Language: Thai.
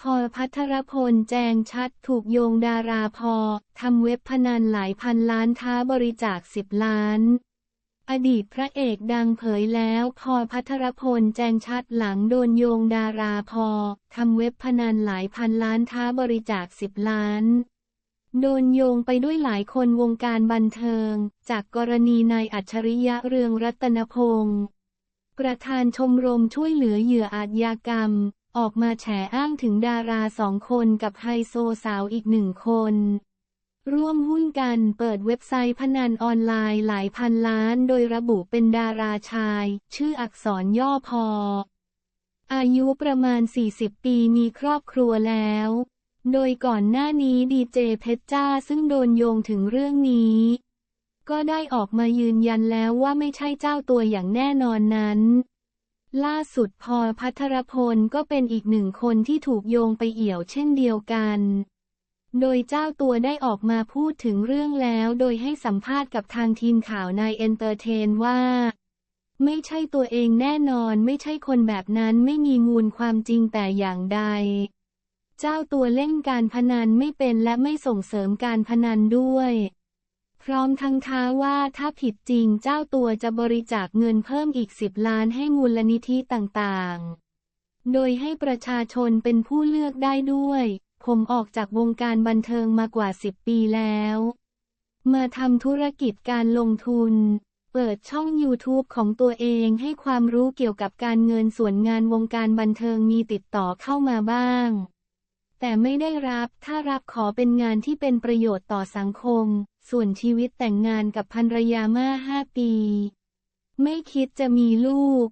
พอพัทรพลแจงชัดถูกโยงดาราพอ ทำเว็บพนันหลายพันล้านท้าบริจาคสิบล้าน อดีตพระเอกดังเผยแล้วพอพัทรพลแจงชัดหลังโดนโยงดาราพอ ทำเว็บพนันหลายพันล้านท้าบริจาคสิบล้านโดนโยงไปด้วยหลายคนวงการบันเทิง จากกรณีนายอัจฉริยะเรืองรัตนพงศ์ประธานชมรมช่วยเหลือเหยื่ออาชญากรรม ออกมาแฉอ้างถึงดาราสองคนกับไฮโซสาวอีกหนึ่งคน ร่วมหุ้นกันเปิดเว็บไซต์พนันออนไลน์หลายพันล้านโดยระบุเป็นดาราชาย ชื่ออักษรย่อพอ อายุประมาณ 40 ปีมีครอบครัวแล้ว โดยก่อนหน้านี้ดีเจเพชรจ้าซึ่งโดนโยงถึงเรื่องนี้ ก็ได้ออกมายืนยันแล้วว่าไม่ใช่เจ้าตัวอย่างแน่นอนนั้น ล่าสุดพอพัทรพลก็เป็นอีกหนึ่งคนที่ถูกโยงไปเอี่ยวเช่นเดียวกัน โดยเจ้าตัวได้ออกมาพูดถึงเรื่องแล้วโดยให้สัมภาษณ์กับทางทีมข่าวนายเอนเตอร์เทนว่า ไม่ใช่ตัวเองแน่นอนไม่ใช่คนแบบนั้นไม่มีมูลความจริงแต่อย่างใด เจ้าตัวเล่นการพนันไม่เป็นและไม่ส่งเสริมการพนันด้วย ร้อมทั้งท้าว่าถ้าผิดจริงเจ้าตัวจะบริจาคเงินเพิ่มอีกสิบล้านให้มูลนิธิต่างๆ โดยให้ประชาชนเป็นผู้เลือกได้ด้วย ผมออกจากวงการบันเทิงมากว่าสิบปีแล้ว มาทำธุรกิจการลงทุน เปิดช่อง YouTube ของตัวเองให้ความรู้เกี่ยวกับการเงินส่วนงานวงการบันเทิงมีติดต่อเข้ามาบ้าง แต่ไม่ได้รับ ถ้ารับขอเป็นงานที่เป็นประโยชน์ต่อสังคม ส่วนชีวิตแต่งงานกับภรรยามาห้าปี ไม่คิดจะมีลูก